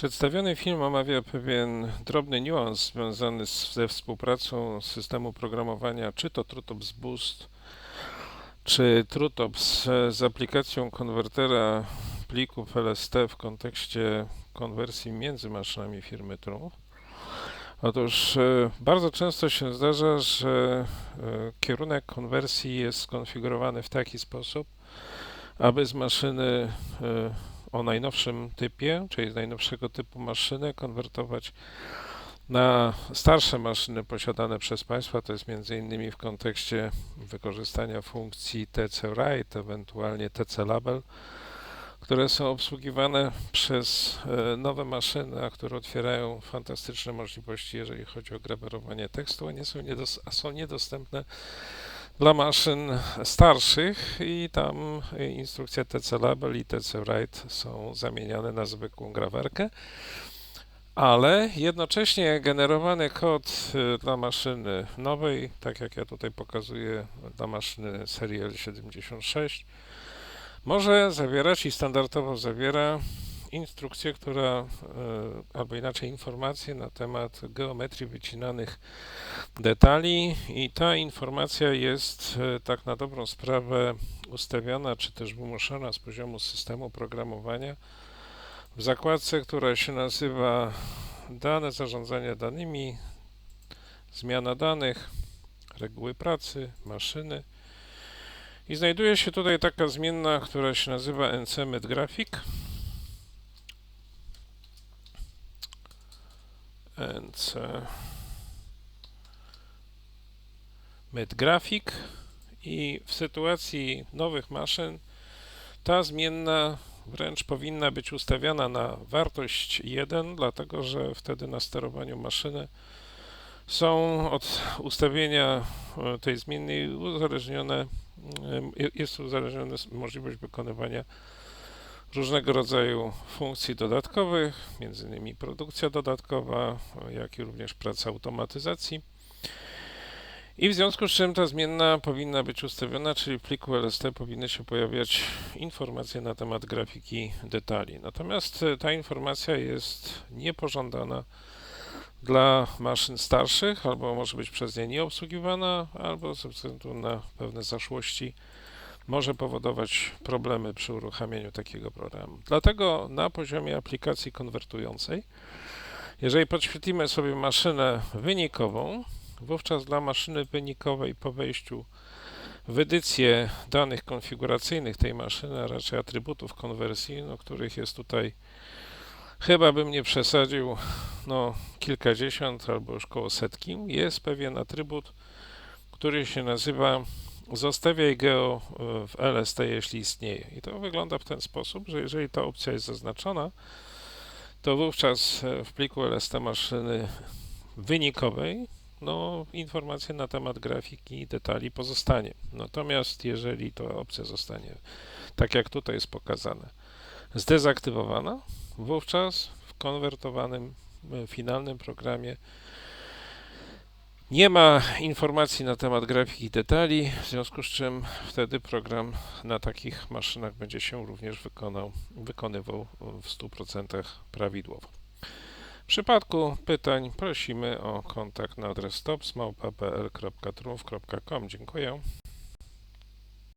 Przedstawiony film omawia pewien drobny niuans związany z, ze współpracą systemu programowania, czy to TrueTops Boost, czy TrueTops z aplikacją konwertera plików LST w kontekście konwersji między maszynami firmy True. Otóż e, bardzo często się zdarza, że e, kierunek konwersji jest skonfigurowany w taki sposób, aby z maszyny e, o najnowszym typie, czyli z najnowszego typu maszyny, konwertować na starsze maszyny posiadane przez Państwa, to jest między innymi w kontekście wykorzystania funkcji TC Write, ewentualnie TC Label, które są obsługiwane przez e, nowe maszyny, a które otwierają fantastyczne możliwości, jeżeli chodzi o grawerowanie tekstu, a, nie są, niedos- a są niedostępne dla maszyn starszych i tam instrukcja TC Label i TC Write są zamieniane na zwykłą grawerkę, ale jednocześnie generowany kod y, dla maszyny nowej, tak jak ja tutaj pokazuję dla maszyny serii L76, może zawierać i standardowo zawiera instrukcję, która, e, albo inaczej informację na temat geometrii wycinanych detali i ta informacja jest e, tak na dobrą sprawę ustawiona, czy też wymuszona z poziomu systemu programowania w zakładce, która się nazywa dane zarządzania danymi, zmiana danych, reguły pracy, maszyny. I znajduje się tutaj taka zmienna, która się nazywa NCMET Graphic. NC Graphic i w sytuacji nowych maszyn ta zmienna wręcz powinna być ustawiana na wartość 1, dlatego że wtedy na sterowaniu maszyny są od ustawienia e, tej zmiennej uzależnione, e, jest uzależniona możliwość wykonywania różnego rodzaju funkcji dodatkowych, między innymi produkcja dodatkowa, jak i również praca automatyzacji. I w związku z czym ta zmienna powinna być ustawiona, czyli w pliku LST powinny się pojawiać informacje na temat grafiki detali. Natomiast ta informacja jest niepożądana dla maszyn starszych, albo może być przez nie nieobsługiwana, albo ze względu na pewne zaszłości może powodować problemy przy uruchamianiu takiego programu. Dlatego na poziomie aplikacji konwertującej, jeżeli podświetlimy sobie maszynę wynikową, wówczas dla maszyny wynikowej po wejściu w edycję danych konfiguracyjnych tej maszyny, a raczej atrybutów konwersji, no, których jest tutaj chyba bym nie przesadził, no kilkadziesiąt albo już koło setki, jest pewien atrybut, który się nazywa Zostawiaj geo e, w LST, jeśli istnieje. I to wygląda w ten sposób, że jeżeli ta opcja jest zaznaczona, to wówczas e, w pliku LST maszyny wynikowej no, informacja na temat grafiki i detali pozostanie. Natomiast jeżeli ta opcja zostanie, tak jak tutaj jest pokazane, zdezaktywowana, wówczas w konwertowanym e, finalnym programie nie ma informacji na temat grafiki detali, w związku z czym wtedy program na takich maszynach będzie się również wykonał, wykonywał w 100% prawidłowo. W przypadku pytań prosimy o kontakt na adres stopsmałpa.pl.trumf.com. Dziękuję.